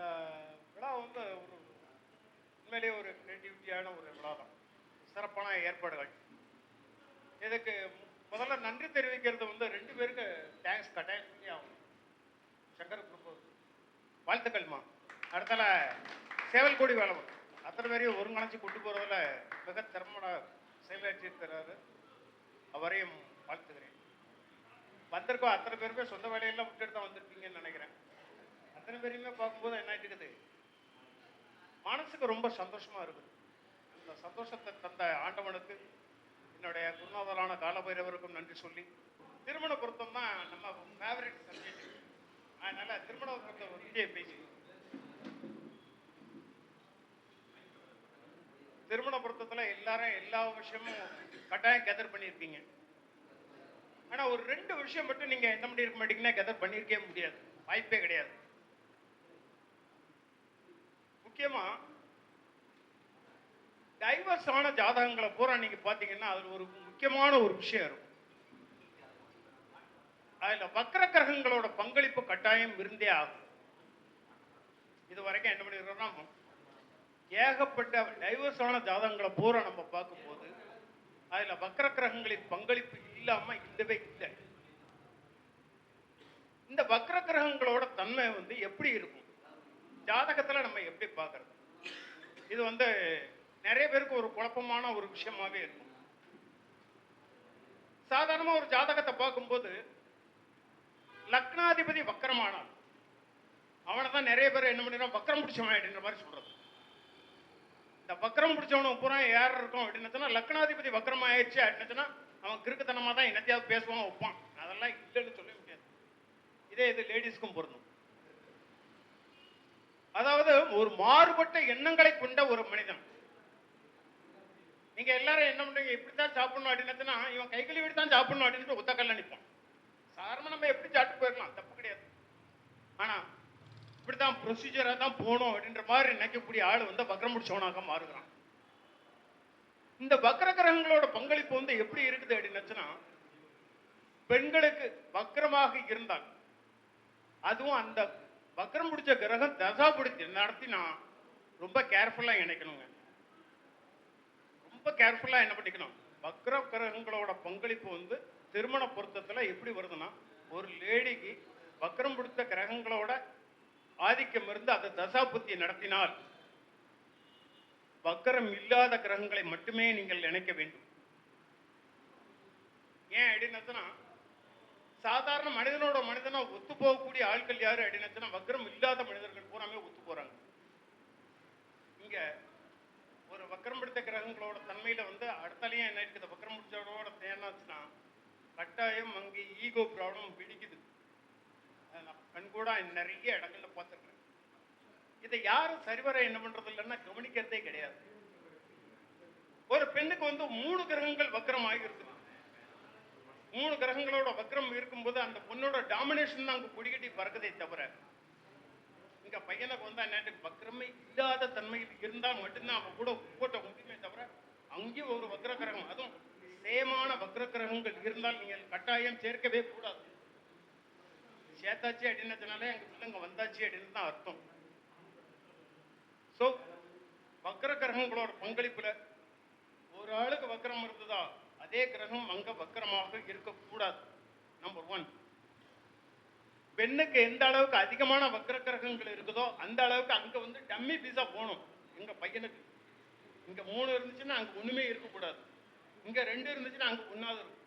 இந்த விழா வந்து ஒரு உண்மையிலேயே ஒரு கிரியேட்டிவிட்டியான ஒரு விழா தான் சிறப்பான ஏற்பாடுகள். இதுக்கு முதல்ல நன்றி தெரிவிக்கிறது வந்து ரெண்டு பேருக்கு தேங்க்ஸ் கட்டாயம் பண்ணி ஆகணும் சங்கர் குரூப் வாழ்த்துக்கள்மா அடுத்தால சேவல்கோடி வேலவன் அத்தனை பேரையும் ஒருங்கிணைச்சு கொண்டு போகிறதுல மிக திறமட செயலாற்றியிருக்கிறாரு அவரையும் வாழ்த்துக்கிறேன் வந்திருக்கோம் அத்தனை பேருமே சொந்த வேலையெல்லாம் விட்டுட்டு தான் வந்திருப்பீங்கன்னு நினைக்கிறேன். அத்தனை பேரையுமே பார்க்கும்போது என்ன ஆயிட்டுக்குது மனசுக்கு ரொம்ப சந்தோஷமா இருக்குது. அந்த சந்தோஷத்தை தந்த ஆண்டவனுக்கு என்னுடைய குருநாதரான காலபைரவருக்கும் நன்றி சொல்லி திருமண பொருத்தம் தான் நம்ம ஃபேவரட் சப்ஜெக்ட் அதனால திருமண பொருத்தம் பற்றியே பேசி திருமண பொருத்தத்தில் எல்லாரும் எல்லா விஷயமும் கட்டாயம் கெதர் பண்ணியிருப்பீங்க ஆனால் ஒரு ரெண்டு விஷயம் மட்டும் நீங்கள் என்ன பண்ணியிருக்க மாட்டீங்கன்னா கெதர் பண்ணியிருக்கவே முடியாது. வாய்ப்பே கிடையாது. முக்கியமா டைவர்ஸான ஜாதகங்களை பூரா நீங்க பார்த்தீங்கன்னா அதில் ஒரு முக்கியமான ஒரு விஷயம் இருக்கும். அதில் வக்கர கிரகங்களோட பங்களிப்பு கட்டாயம் இருந்தே ஆகும். இது வரைக்கும் என்ன பண்ணிருக்கோம்னா ஏகப்பட்ட டைவர்ஸான ஜாதகங்களை பூரா நம்ம பார்க்கும்போது அதில் வக்கர கிரகங்களின் பங்களிப்பு இல்லாம இல்லவே இல்லை. இந்த வக்கர கிரகங்களோட தன்மை வந்து எப்படி இருக்கும்? ஜாதகத்துல நம்ம எப்படி பார்க்கறது? இது வந்து நிறைய பேருக்கு ஒரு குழப்பமான ஒரு விஷயமாவே இருக்கும். சாதாரணமா ஒரு ஜாதகத்தை பார்க்கும்போது லக்னாதிபதி வக்கரமானார். அவனை தான் நிறைய பேர் என்ன பண்ணிடுறான் வக்கரம் பிடிச்சவன் அப்படின்ற மாதிரி சொல்றது. இந்த வக்கரம் பிடிச்சவனும் பூரா யார் இருக்கும் அப்படின்னு லக்னாதிபதி வக்கரம் ஆயிடுச்சு அப்படின்னுச்சுன்னா அவன் கிறுக்குத்தனமாக தான் என்னத்தையாவது பேசுவான் வைப்பான். அதெல்லாம் இல்லைன்னு சொல்ல முடியாது. இதே இது லேடிஸ்க்கும் பொருந்தும். அதாவது ஒரு மாறுபட்ட எண்ணங்களை கொண்ட ஒரு மனிதன். நீங்க எல்லாரும் என்ன பண்றீங்க இப்படித்தான் சாப்பிடணும் அப்படின்னா இவன் கை கழுவி தான் சாப்பிடணும் அப்படின்னு ஒத்தக்கல்ல நிற்பான் சாதாரணமா நம்ம எப்படி சாப்பிட்டு போயிடலாம்? தப்பு கிடையாது. ஆனா இப்படித்தான் ப்ரொசீஜரா தான் போகணும் அப்படின்ற மாதிரி நினைக்கக்கூடிய ஆள் வந்து வக்ரம் முடிச்சவனாக மாறுகிறான். இந்த வக்ர கிரகங்களோட பங்களிப்பு வந்து எப்படி இருக்குது அப்படின்னுச்சுன்னா பெண்களுக்கு வக்ரமாக இருந்தால் அதுவும் அந்த வக்கரம் பிடிச்ச கிரகம் தசா பிடிச்சி நடத்தினா ரொம்ப கேர்ஃபுல்லாக இணைக்கணுங்க. ரொம்ப கேர்ஃபுல்லாக என்ன பண்ணிக்கணும்? வக்கர கிரகங்களோட பங்களிப்பு வந்து திருமண பொருத்தத்தில் எப்படி வருதுன்னா ஒரு லேடிக்கு வக்கரம் பிடித்த கிரகங்களோட ஆதிக்கம் இருந்து அதை தசா புத்தி நடத்தினால் வக்கரம் இல்லாத கிரகங்களை மட்டுமே நீங்கள் நினைக்க வேண்டும். ஏன் அப்படின்னா சாதாரண மனிதனோட மனிதனா ஒத்து போகக்கூடிய ஆட்கள் யாரு அப்படின்னு வக்ரம் இல்லாத மனிதர்கள் பூராமே ஒத்து போறாங்க. இங்க ஒரு வக்ரம் பிடித்த கிரகங்களோட தன்மையில வந்து அடுத்தாலையும் என்ன இருக்குது? வக்ரம் பிடிச்சவரோட தேனாச்சுன்னா கட்டாயம் அங்கே ஈகோ ப்ராப்ளம் பிடிக்குது. கண்கூடா நிறைய இடங்கள்ல பார்த்துருக்கேன். இதை யாரும் சரிவர என்ன பண்றது இல்லைன்னா கவனிக்கிறதே கிடையாது. ஒரு பெண்ணுக்கு வந்து மூணு கிரகங்கள் வக்ரம் இருக்குது. மூணு கிரகங்களோட வக்ரம் இருக்கும்போது அந்த பொண்ணோட டாமினேஷன் தான் அங்க கொடிகட்டி பறக்குதே தவிர இங்க பையனுக்கு வந்து என்ன வக்ரமே இல்லாத தன்மையில் இருந்தால் மட்டும்தான் அவன் கூட கூட்ட முடியுமே தவிர அங்கேயும் ஒரு வக்ர கிரகம் அதுவும் சேமான வக்ர கிரகங்கள் இருந்தால் நீங்கள் கட்டாயம் சேர்க்கவே கூடாது. சேர்த்தாச்சு அப்படின்னதுனாலே எங்க பிள்ளைங்க வந்தாச்சு அப்படின்னு தான் அர்த்தம். ஸோ வக்ர கிரகங்களோட பங்களிப்புல ஒரு ஆளுக்கு வக்ரம் இருந்ததா அதே கிரகம் அங்க வக்கரமாக இருக்கக்கூடாது. நம்பர் ஒன் பெண்ணுக்கு எந்த அளவுக்கு அதிகமான வக்ர கிரகங்கள் இருக்குதோ அந்த அளவுக்கு அங்க வந்து டம்மி பீஸா போகணும். எங்க பையனுக்கு. இங்க மூணு இருந்துச்சுன்னா அங்க ஒண்ணுமே இருக்கக்கூடாது. இங்க ரெண்டு இருந்துச்சுன்னா அங்க ஒன்னாவது இருக்கும்.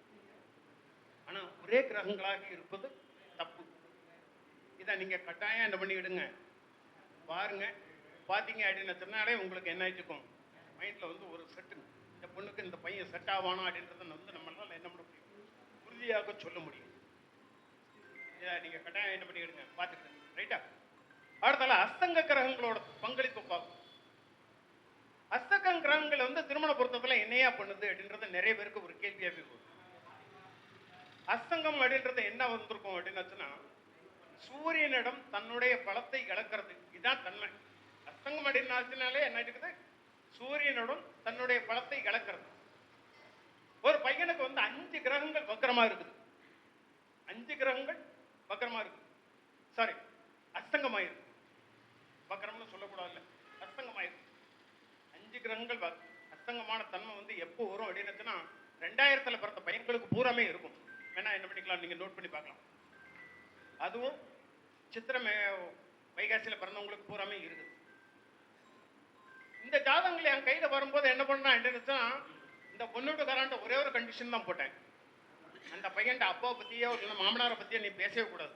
ஆனா ஒரே கிரகங்களாக இருப்பது தப்பு. இதை நீங்க கட்டாயம் என்ன பண்ணிவிடுங்க பாருங்க. பாத்தீங்க அப்படின்னு சொன்னாலே உங்களுக்கு என்ன ஆயிட்டுக்கும் மைண்ட்ல வந்து ஒரு செட்டு இந்த பொண்ணுக்கு இந்த பையன் செட் ஆவானா அப்படின்றத வந்து நம்மளால என்ன பண்ண முடியும்? உறுதியாக சொல்ல முடியும். இதை நீங்க கட்டாயம் என்ன பண்ணிக்கிடுங்க பார்த்துக்கிடுங்க. ரைட்டா அடுத்தால அஸ்தங்க கிரகங்களோட பங்களிப்பு பார்க்கும் அஸ்தங்க கிரகங்கள் வந்து திருமண பொருத்தத்துல என்னையா பண்ணுது அப்படின்றது நிறைய பேருக்கு ஒரு கேள்வியாக போகும் அஸ்தங்கம் அப்படின்றது என்ன வந்திருக்கும் அப்படின்னாச்சுன்னா சூரியனிடம் தன்னுடைய பலத்தை இழக்கிறது. இதுதான் தன்மை. அஸ்தங்கம் அப்படின்னாச்சுனாலே என்ன இருக்குது சூரியனுடன் தன்னுடைய பலத்தை இழக்கிறது ஒரு பையனுக்கு வந்து அஞ்சு கிரகங்கள் வக்கரமா இருக்குது. அஞ்சு கிரகங்கள் வக்கரமா இருக்கு சாரி அஸ்தங்கமாயிருக்கு வக்கரம்னு வரக்கூடாதுல்ல அஸ்தங்கமாயிருக்கு அஞ்சு கிரகங்கள் அஸ்தங்கமான தன்மை வந்து எப்போ வரும் அப்படின்னுச்சுன்னா ரெண்டாயிரத்துல பிறந்த பையன்களுக்கு பூராமே இருக்கும். வேணா என்ன பண்ணிக்கலாம் நீங்க நோட் பண்ணி பார்க்கலாம். அதுவும் சித்திரமே வைகாசியில பிறந்தவங்களுக்கு பூராமே இருக்குது. இந்த ஜாதகங்கள் என் கையில வரும்போது என்ன பண்ணா என்னன்னா இந்த பொண்ணுட்டுக்காரான்ட்ட ஒரே ஒரு கண்டிஷன் தான் போட்டேன். அந்த பையன்ட்ட அப்பாவை பத்தியோ இல்லை மாமனாரை பற்றியோ நீ பேசவே கூடாது.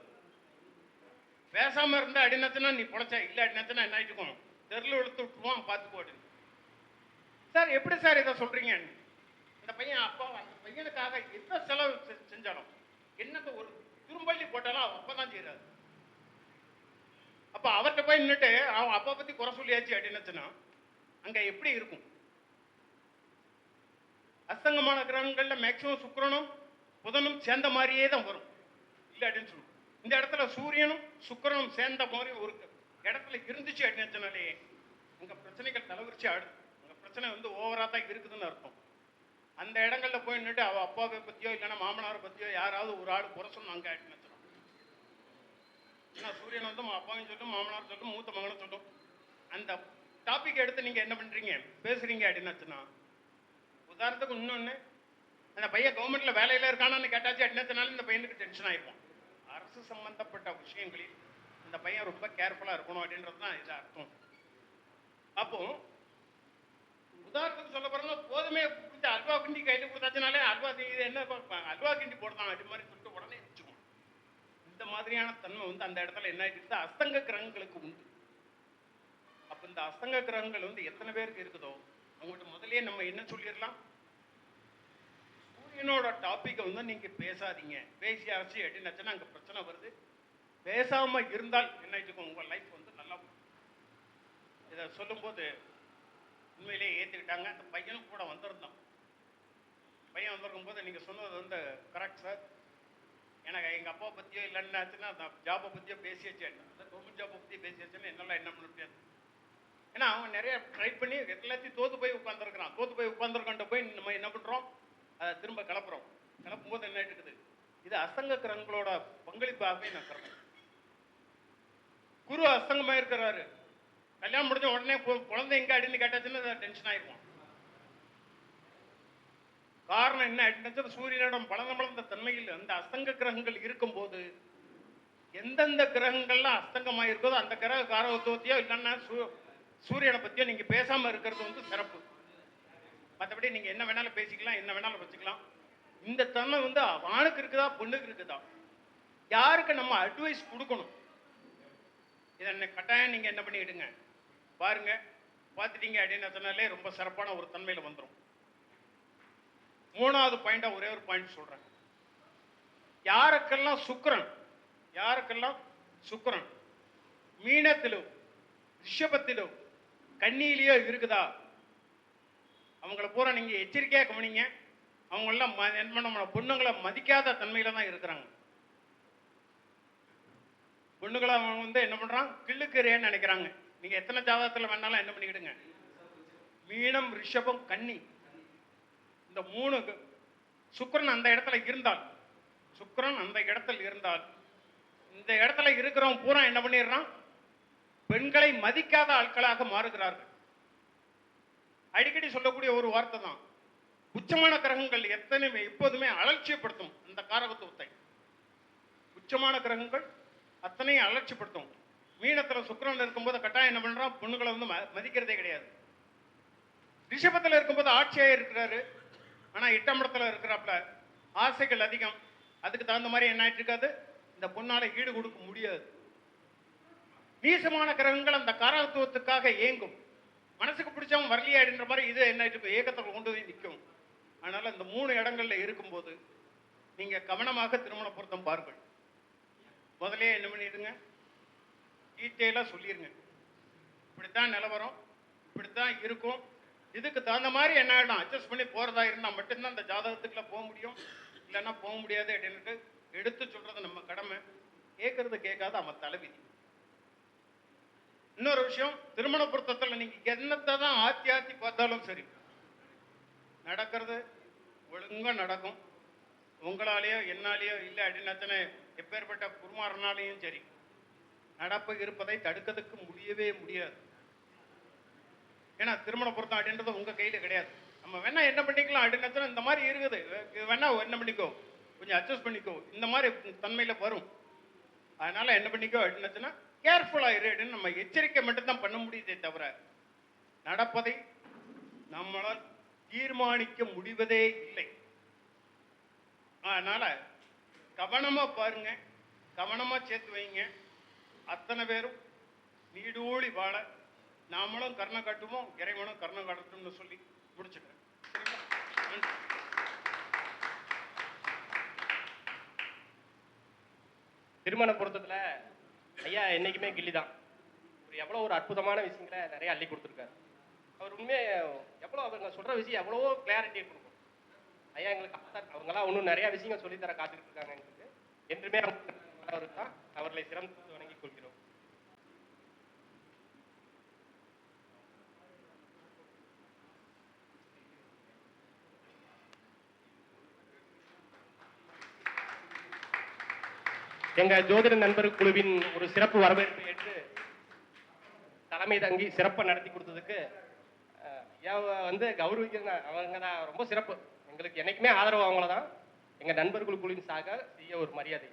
பேசாம இருந்தா அடினச்சுன்னா நீ பிழைச்ச இல்ல அடினச்சுன்னா என்ன ஆயிட்டுக்கும் தெருள் இழுத்து விட்டுருவான் பார்த்துக்கோ அப்படின்னு. சார் எப்படி சார் இதை சொல்கிறீங்க இந்த பையன் அப்பா அந்த பையனுக்காக எந்த செலவு செ- செஞ்சாலும் என்னத்தை ஒரு திரும்பள்ளி போட்டாலும் அவன் அப்பா தான் செய்கிறாரு அப்போ அவர்கிட்ட போய் நின்னுட்டு அவன் அப்பா பத்தி குறை சொல்லியாச்சு அப்படின்னுச்சுன்னா அங்க எப்படி இருக்கும்? அஸ்தங்கமான கிரகங்களில் மேக்சிமம் சுக்கரனும் புதனும் சேர்ந்த மாதிரியே தான் வரும். இல்ல அப்படின்னு சொல்லுவோம். இந்த இடத்துல சூரியனும் சுக்கரனும் சேர்ந்த மாதிரி ஒரு இடத்துல இருந்துச்சு அப்படின்னாலே அங்கே பிரச்சனைகள் தலைவிரிச்சு ஆடு அங்கே பிரச்சனை வந்து ஓவரா தான் இருக்குதுன்னு அர்த்தம். அந்த இடங்களில் போய் நின்று அவ அப்பாவை பற்றியோ இல்லைன்னா மாமனாரை பத்தியோ யாராவது ஒரு ஆள் குறை சொன்னாங்க அப்படின்னு ஏன்னா சூரியன் வந்து மா- அப்பாவையும் சொல்லும் மாமனார் சொல்லும் மூத்த மகனும் சொல்லும். அந்த டாபிக் எடுத்து நீங்கள் என்ன பண்ணுறீங்க பேசுகிறீங்க அப்படின்னாச்சுன்னா உதாரணத்துக்கு இன்னொன்று அந்த பையன் கவர்மெண்ட்டில் வேலையில் இருக்கானான்னு கேட்டாச்சு அப்படின்னாச்சுனாலும் இந்த பையனுக்கு டென்ஷன் ஆகிப்போம் அரசு சம்மந்தப்பட்ட விஷயங்களில் இந்த பையன் ரொம்ப கேர்ஃபுல்லாக இருக்கணும் அப்படின்றது தான் இது அர்த்தம். அப்போ உதாரணத்துக்கு சொல்ல போகிறோம்னா போதுமே கொடுத்து அல்வா கிண்டி கையில் கொடுத்தாச்சுனாலே அல்வா இது என்ன அல்வா கிண்டி போடலாம் அது மாதிரி சொல்லிட்டு உடனே வச்சுக்கணும் இந்த மாதிரியான தன்மை வந்து அந்த இடத்துல என்ன ஆகிட்டு அஸ்தங்க கிரகங்களுக்கு உண்டு. அந்த இந்த கிரகங்கள் வந்து எத்தனை பேருக்கு இருக்குதோ அவங்கள்ட்ட முதலே நம்ம என்ன சொல்லிடலாம்? சூரியனோட டாப்பிக்கை வந்து நீங்கள் பேசாதீங்க. பேசி அரசு அப்படின்னாச்சுன்னா அங்கே பிரச்சனை வருது. பேசாமல் இருந்தால் என்ன ஆயிட்டுக்கும் உங்கள் லைஃப் வந்து நல்லா இதை சொல்லும்போது உண்மையிலேயே ஏற்றுக்கிட்டாங்க அந்த பையனும் கூட வந்திருந்தான். பையன் வந்திருக்கும் போது நீங்கள் சொன்னது வந்து கரெக்ட் சார் எனக்கு எங்கள் அப்பா பற்றியோ இல்லைன்னாச்சுன்னா அந்த ஜாபை பத்தியோ பேசியாச்சு. அந்த கவர்மெண்ட் ஜாபை பத்தி பேசியாச்சுன்னா என்னெல்லாம் என்ன பண்ண முடியாது. ஏன்னா அவன் நிறைய ட்ரை பண்ணி எல்லாத்தையும் தோத்து போய் உட்காந்துருக்கிறான் தோத்து போய் உட்காந்துருக்கான்ட்ட போய் நம்ம என்ன பண்ணுறோம் அதை திரும்ப கிளப்புறோம். கிளப்பும் போது என்ன இருக்குது இது அசங்க கிரகங்களோட பங்களிப்பாகவே நான் கருதுறேன். குரு அசங்கமாக இருக்கிறாரு. கல்யாணம் முடிஞ்ச உடனே குழந்தை எங்கே அப்படின்னு கேட்டாச்சுன்னா டென்ஷன் ஆயிருக்கும். காரணம் என்ன அப்படின்னா சூரியனிடம் பலந்த பலந்த தன்மையில் அந்த அசங்க கிரகங்கள் இருக்கும்போது எந்தெந்த கிரகங்கள்லாம் அஸ்தங்கமாக இருக்குதோ அந்த கிரக காரகத்துவத்தையோ இல்லைன்னா சூ- சூரியனை பத்தியோ நீங்க பேசாம இருக்கிறது வந்து சிறப்பு. மற்றபடி நீங்க என்ன வேணாலும் பேசிக்கலாம் என்ன வேணாலும் வச்சுக்கலாம். இந்த தன்மை வந்து ஆணுக்கு இருக்குதா பொண்ணுக்கு இருக்குதா? யாருக்கு நம்ம அட்வைஸ் கொடுக்கணும்? இதை என்ன கட்டாயம் நீங்க என்ன பண்ணிக்கிடுங்க? பாருங்க பார்த்துட்டீங்க அப்படின்னு சொன்னாலே ரொம்ப சிறப்பான ஒரு தன்மையில வந்துடும் மூணாவது பாயிண்டாக ஒரே ஒரு பாயிண்ட் சொல்கிறேன் யாருக்கெல்லாம் சுக்கரன் யாருக்கெல்லாம் சுக்கரன்? மீனத்திலோ ரிஷபத்திலோ கண்ணியிலேயோ இருக்குதா? அவங்கள பூரா நீங்க எச்சரிக்கையா கவனிங்க. அவங்க எல்லாம் ம- என்ன பண்ண பொண்ணுங்களை மதிக்காத தன்மையில தான் இருக்கிறாங்க. பொண்ணுங்களை அவன் வந்து என்ன பண்ணுறான் கிள்ளுக்கறியன்னு நினைக்கிறாங்க. நீங்க எத்தனை ஜாதகத்துல வேணாலும் என்ன பண்ணிக்கிடுங்க. மீனம் ரிஷபம் கன்னி. இந்த மூணு சுக்கரன் அந்த இடத்துல இருந்தால் சுக்கரன் அந்த இடத்துல இருந்தால் இந்த இடத்துல இருக்கிறவன் பூரா என்ன பண்ணிடுறான்? பெண்களை மதிக்காத ஆட்களாக மாறுகிறார்கள். அடிக்கடி சொல்லக்கூடிய ஒரு வார்த்தை தான். உச்சமான கிரகங்கள் எத்தனையுமே எப்போதுமே அலட்சியப்படுத்தும் அந்த காரகத்துவத்தை. உச்சமான கிரகங்கள் அத்தனையும் அலட்சியப்படுத்தும். மீனத்துல சுக்கிரன் இருக்கும்போது கட்டாயம் என்ன பண்றான்? பொண்ணுகளை வந்து ம- மதிக்கிறதே கிடையாது. ரிஷபத்துல இருக்கும்போது ஆட்சியாக இருக்கிறாரு. ஆனா எட்டாம் இடத்துல இருக்கிறாப்புல ஆசைகள் அதிகம். அதுக்கு தகுந்த மாதிரி என்ன ஆயிட்டு இருக்காது? இந்த பொண்ணால ஈடு கொடுக்க முடியாது. நீசமான கிரகங்கள் அந்த காரகத்துவத்துக்காக ஏங்கும். மனசுக்கு பிடிச்சவன் வரலையே அப்படின்ற மாதிரி இது என்ன ஆயிட்டு ஏக்கத்தில் கொண்டு போய் நிற்கும் அதனால் இந்த மூணு இடங்கள்ல இருக்கும்போது நீங்கள் கவனமாக திருமண பொருத்தம் பாருங்கள். முதலே என்ன பண்ணிடுங்க? டீட்டெயிலாக சொல்லிடுங்க இப்படித்தான் நிலவரம் இப்படித்தான் இருக்கும். இதுக்கு தகுந்த மாதிரி என்ன ஆகிடும் அட்ஜஸ்ட் பண்ணி போகிறதா இருந்தால் மட்டும்தான் அந்த ஜாதகத்துக்குள்ள போக முடியும். இல்லைன்னா போக முடியாது அப்படின்ட்டு எடுத்து சொல்கிறது நம்ம கடமை. கேட்கறது கேட்காத அவன் தலைவிதி. இன்னொரு விஷயம் திருமண பொருத்தத்தில் நீங்கள் என்னத்தை தான் ஆத்தி ஆத்தி பார்த்தாலும் சரி நடக்கிறது ஒழுங்காக நடக்கும். உங்களாலேயோ என்னாலேயோ இல்லை அப்படின்னத்தனை எப்பேற்பட்ட குருமாறனாலேயும் சரி நடப்பு இருப்பதை தடுக்கிறதுக்கு முடியவே முடியாது. ஏன்னா திருமண பொருத்தம் அப்படின்றது உங்கள் கையில் கிடையாது. நம்ம வேணா என்ன பண்ணிக்கலாம் அப்படின்னு இந்த மாதிரி இருக்குது. வேணா என்ன பண்ணிக்கோ கொஞ்சம் அட்ஜஸ்ட் பண்ணிக்கோ. இந்த மாதிரி தன்மையில் வரும். அதனால என்ன பண்ணிக்கோ அப்படின்னுச்சுன்னா கேர்ஃபுல்லாக இரு நம்ம எச்சரிக்கை மட்டும்தான் பண்ண முடியுதே தவிர நடப்பதை நம்மளால் தீர்மானிக்க முடிவதே இல்லை. அதனால் கவனமாக பாருங்க கவனமாக சேர்த்து வைங்க. அத்தனை பேரும் நீடூழி வாழ நாமளும் கர்ணம் காட்டுவோம் இறைவனும் கர்ணம் காட்டட்டும்னு சொல்லி முடிச்சுக்கிறேன். நன்றி. திருமண பொருத்தத்தில் ஐயா என்றைக்குமே கில்லி தான் ஒரு எவ்வளோ ஒரு அற்புதமான விஷயங்களை நிறைய அள்ளி கொடுத்துருக்காரு. அவர் உண்மையே எவ்வளோ அவர் சொல்கிற விஷயம் எவ்வளவோ கிளாரிட்டி கொடுக்கும். ஐயா எங்களுக்கு ஆசார் அவங்களாம் இன்னும் நிறையா விஷயங்கள் சொல்லித்தர காத்துக்கிட்டு இருக்காங்க எங்களுக்கு என்றுமே அவர் தான் அவர்களை சிறந்து வணங்கிக் கொள்கிறோம். எங்க ஜோதிட நண்பர் குழுவின் ஒரு சிறப்பு வரவேற்பு ஏற்று தலைமை தங்கி சிறப்பை நடத்தி கொடுத்ததுக்கு வந்து கௌரவிக்கிறேன் அவங்க தான் ரொம்ப சிறப்பு. எங்களுக்கு என்னைக்குமே ஆதரவு அவங்கள தான் எங்க நண்பர்கள் குழுவின் சாக செய்ய ஒரு மரியாதை.